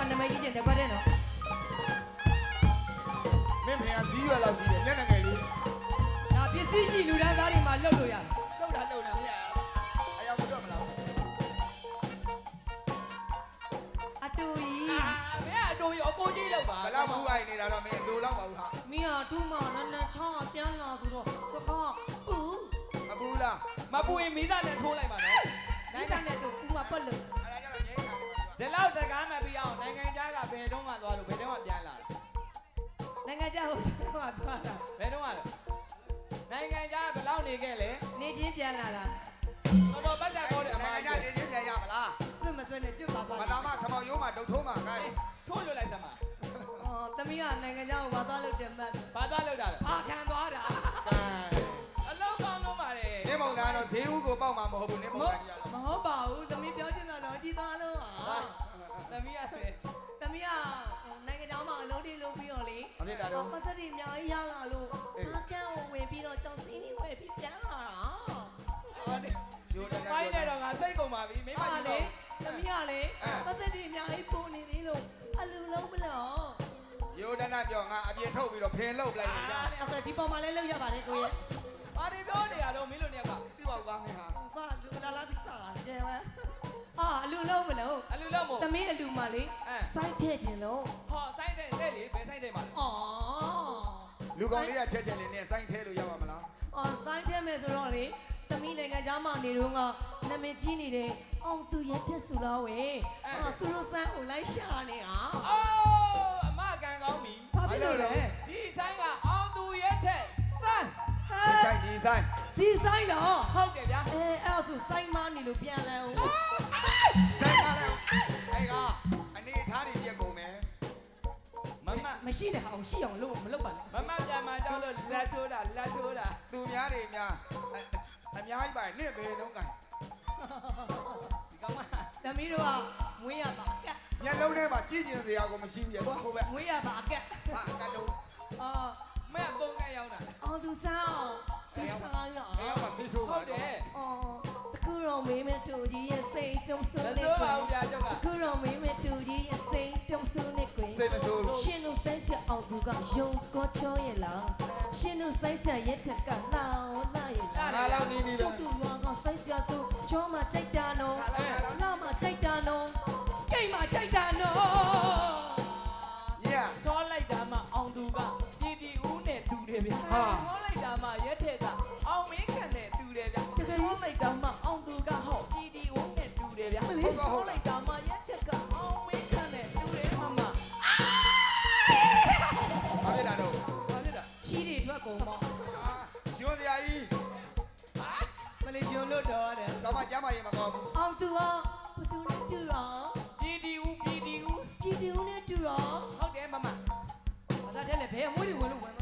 မှာနမိတ်ကြီးကျင်တယ်ကွက်တဲ့နော်မင်းဖေကဇီးရွယ်လောက်စီးတယ်မျက်နှာငယ်လေးဒါပစ္စည်းရှိလူတန်းသားတွေမှာလှုပ်လို့ရတယ်လှုပ်တာလှုပ်နေမြအယောင်မတော့မလားအတူကြီးအာမင်းအတူရောကိုကြီးလောက်ပါဘလောက်ဘူးအိုင်နေတာတော့မင်းလိုလောက်ပါဘူးဟာမင်းဟာထူးမနန်းနန်းချောင်းပြန်လာဆိုတော့စကားဦးမဘူးလားမပူရင်မိသားနဲ့ထိုးလိုက်ပါနော်နိုင်ကနဲ့တော့ဦးမပတ်လို့အဲ့ဒါကြတော့ငိမ့်တာ ဒီလောက်စကားမပြီးအောင်နိုင်ငံခြားကဘယ်တော့မှသွားလို့ဘယ်တော့မှပြန်လာတယ်နိုင်ငံခြားဟိုတော့သွားတာဘယ်တော့မှလဲနိုင်ငံခြားဘယ်လောက်နေခဲ့လဲနေချင်းပြန်လာတာတော်တော်ပတ်သက်ပေါ်တယ်အမနိုင်ငံခြားနေချင်းပြန်ရမလားစွတ်မစွတ်နဲ့ကျွတ်ပါသွားမသားမဆမောင်ရိုးမှာဒုတ်ထုံးမှာကိုင်းထိုးလွတ်လိုက်သမားအော်သမီးကနိုင်ငံခြားကိုဘာသွားလို့တယ်မှတ်ဘာသာလောက်တာလဲအာခံသွားတာ ဈေးဦးကိုပေါက်မှာမဟုတ်ဘူးနေမုံသားကြီးရတော့မဟုတ်ပါဘူးသမီးပြောချင်တာတော့ကြည်သားလို့ဟာသမီးရတယ်သမီးကနိုင်ငံခြားမှာအလုံးတွေလုပ်ပြီးတော့လေမဖြစ်တာတော့ပတ်စတိအများကြီးရလာလို့အေးအားကန်းကိုဝင်ပြီးတော့ကြောင်စင်းလေးဝယ်ပြီးပြန်လာတာဟောဒီရိုးတန်းမိုင်းနေတော့ငါစိတ်ကုန်ပါပြီမိမဟာကြီးလေတော့သမီးကလေပတ်စတိအများကြီးပုံနေသေးလို့အလူလုံးမလို့ရိုးတန်းပြောငါအပြင်ထုတ်ပြီးတော့ဖင်လုတ်လိုက်နေတာအဲ့ဒါဒီပေါ်မှာလည်းလောက်ရပါတယ်ကိုရဲ့ ဘာတွေပြောနေရတော့မင်းတို့နေကသိပါဘူးကားငယ်ဟာဘာလူလာလာပြီးစားတယ်ကဲအာအလူလုံးမလုံးအလူလုံးမို့သမီးအလူမလေးစိုက်ထည့်ခြင်းလုံးဟောစိုက်ထည့်လေလေဘယ်စိုက်ထည့်မှာလဲအော်လူကောင်လေးကချက်ချက်လေးနဲ့စိုက်ထည့်လို့ရပါမလားအော်စိုက်ထည့်မယ်ဆိုတော့လေသမီးနိုင်ငံသားမနေတော့ကနမည်ကြီးနေတယ်အောင်သူရဲ့တက်ဆူတော့ဝေအော်သူတို့စမ်းဟိုလိုက်ရှာနေတာအော်အမကန်ကောင်းပြီဘာဖြစ်လို့လဲ ဆိုင်ဒီဆိုင်ဒီဆိုင်တော့ဟုတ်တယ်ဗျာအဲအဲ့ဒါဆိုစိုက်မနေလို့ပြန်လဲဦးဆိုင်ထားလိုက်အဲ့ကအနေထားတွေပြက်ကုန်မယ်မမမရှိတဲ့ဟာကိုရှိအောင်လုပ်မလုပ်ပါနဲ့မမပြန်มาကြောက်လို့လက်ထိုးတာလက်ထိုးတာသူများတွေများအများကြီးပါနင့်ဘယ်လုံးကန်ဒီကောင်မသမီးတို့ကမွေးရပါအကက်မျက်လုံးထဲမှာကြည့်ကျင်စရာကိုမရှိဘူးရတော့ဟိုဘက်မွေးရပါအကက်ဟာအကတော့အော် မဲပုံကရောက်တာအောင်သူစားအောင်သူစားရအောင်ဘယ်မှာစိတ်ထိုးပါဟုတ်တယ်အော်တကူတော်မင်းမတူကြီးရဲ့စိတ်တုံးစုံလက်နေထိုးကွပါဦးဗျာကျောက်ကကူတော်မင်းမတူကြီးရဲ့စိတ်တုံးစုံနေကွစိတ်မဆိုးရှင်တို့ဆိုင်ဆက်အောင်သူကယုံကိုချောရဲ့လားရှင်တို့ဆိုင်ဆက်ရဲ့တက်ကလောင်းလာရဲ့လားငါလောက်နေပြီကျုပဲပ်တို့ရွာကဆိုင်ဆက်ဆိုချောမှာကြိုက်တာနော် ရင်မကောင်းဘူးအောင်သူကဘသူနဲ့တူတော့ပြည်တီဦးပြည်တီဦးပြည်သူနဲ့တူတော့ဟုတ်တယ်မမဘာသာတဲ့လေဘယ်အမွေးတွေဝင်လို့ဝင်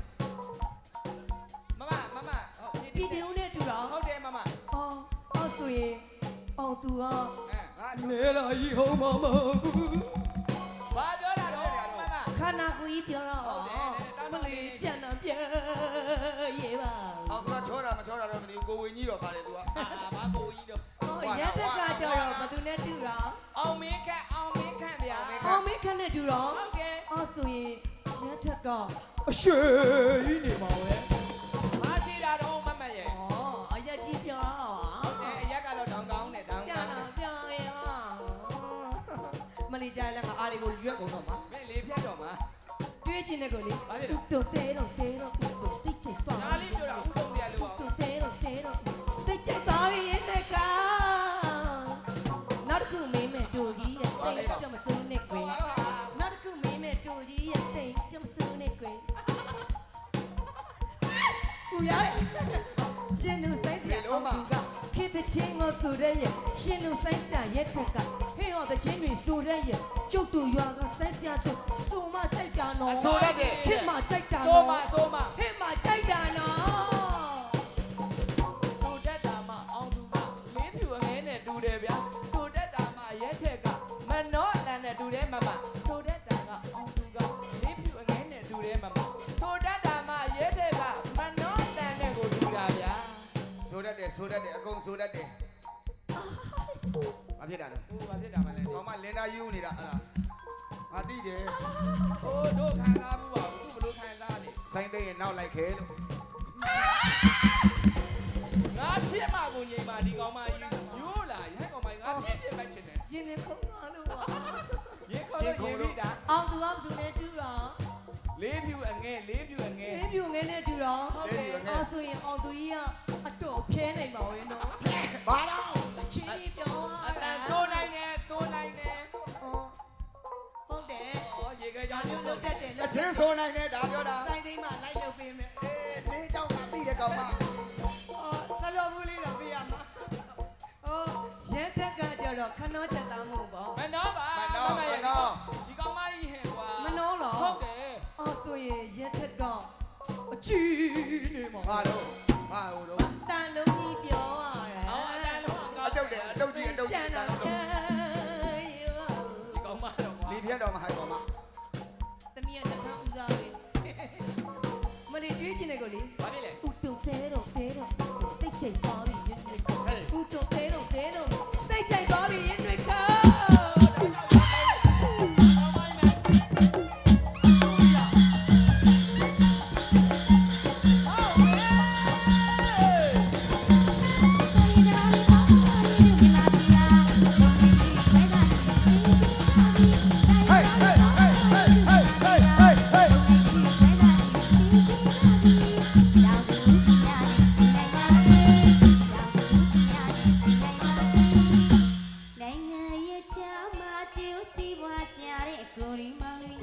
မမမမမဟုတ်ပြည်သူနဲ့တူတော့ဟုတ်တယ်မမအော်အော်ဆိုရင်အောင်သူကအဲငါနေလာကြီးဟောမမဘာပြောတာတော့မမခန္ဓာကိုယ်ကြီးပြောတော့ဟုတ်တယ်တောင်း မတလေးလေးချန်တာပြရေးပါအော်သူကချောတာမချောတာတော့မသိဘူးကိုဝင်ကြီးတော့ပါတယ်သူကအာဘာကိုကြီးတော့အော်ရက်တက်ကကြောတော့ဘသူနဲ့တူတော့အောင်မင်းခန့်အောင်မင်းခန့်ဗျာအောင်မင်းခနဲ့တူတော့ဟုတ်ကဲ့အော်ဆိုရင်ရက်တက်ကအရွှေကြီးနေပါပဲမာချီတာတော့မမရဲ့အော်အရက်ကြီးပြောတော့ဟုတ်တယ်အရက်ကတော့တောင်းကောင်းတယ်တောင်းပြကောင်းတော့တယ်ပြရဲ့ဟာမလေးကြိုင်လည်းငါအားတွေကိုရွက်ကုန်တော့မှာမင်းလေးဖြတ်တော့မှာ တွေးချင်တဲ့ကိုလေဘာဖြစ်လဲ တူတဲတော့တဲတော့တူတိတ်ချစ်သွားဒါလေးပြောတာဥတုံတရားလို့အောင်တူတဲတော့တဲတော့တိတ်ချစ်သွားပြီရဲ့တက်ကနောက်တစ်ခုမင်းမဲ့တူကြီးရဲ့စိတ်ကြမစိုးနဲ့ကွယ်နောက်တစ်ခုမင်းမဲ့တူကြီးရဲ့စိတ်ကြမစိုးနဲ့ကွယ်ပူရတယ်ရှင်တို့ဆိုင်စရာအောင်သူကခေတ္တချင်းကိုဆိုတဲ့ရဲ့ရှင်တို့ဆိုင်စရာရဲ့တက်က တတ်တယ်ဆိုတတ်တယ်အကုန်ဆိုတတ်တယ်ဘာဖြစ်တာလဲဟိုဘာဖြစ်တာမလဲကောင်မလင်နာယူနေတာအဲ့ဒါငါသိတယ်ဟိုတို့ခံစားမှုပါဘူးသူဘလို့ခံစားလဲဆိုင်သိရင်နောက်လိုက်ခဲလို့ငါဖြစ်မှာကိုငိမ်မှာဒီကောင်မကြီးညိုးလာဟဲ့ကောင်မကြီးငါပြစ်ပြစ်လိုက်ချင်တယ်ရင်နေခုံသွားလို့ပါရေခေါ်လို့ရေပြီးတာအောင်သူအောင်သူနဲ့တူတော့လေးဖြူအငဲလေးဖြူအငဲလေးပြူငယ်နဲ့တူတော့အော်ဆိုရင်အောင်သူကြီးက ကိုဖျဲနိုင်ပါဝင်နော်ဘာလို့အချင်းကြီးပြောအတန်သိုးနိုင်တယ်သိုးနိုင်တယ်ဟုတ်တယ်ဟောရေခဲကြောင့်လောက်တတ်တယ်အလောက်ချင်းဆိုနိုင်တယ်ဒါပြောတာစိုင်းသိမ်းမှလိုက်လုပ်ပေးမယ်အေးနေကြောင့်ကသိတဲ့ကောင်မဟောဆက်လို့ဘူးလေးတော့ပြရမှာဟောရဲဖက်ကကြတော့ခနောချက်သားမဟုတ်ပါမနောပါမနောမနောဒီကောင်မကြီးဟဲ့ကွာမနှောလားဟုတ်တယ်အော်ဆိုရင်ရဲဖက်ကအကြည့်နေမှာဘာလို့ ဘာလို့တော့တန်လုံးကြီးပြောရတယ်အော်အတန်လုံးအတုတ်တယ်အတုတ်ကြီးအတုတ်ကြီးတန်လို့တော့ဒီကောင်မတော့ကွာလီဖြတ်တော်မှာဟိုက်ကောင်မတမီးကတစ်ခါဦးစားပဲမလေးတွေးချင်တယ်ကိုလေဘာဖြစ်လဲဥ ချူစီးပွားရှာတဲ့ကိုရီမောင်လေး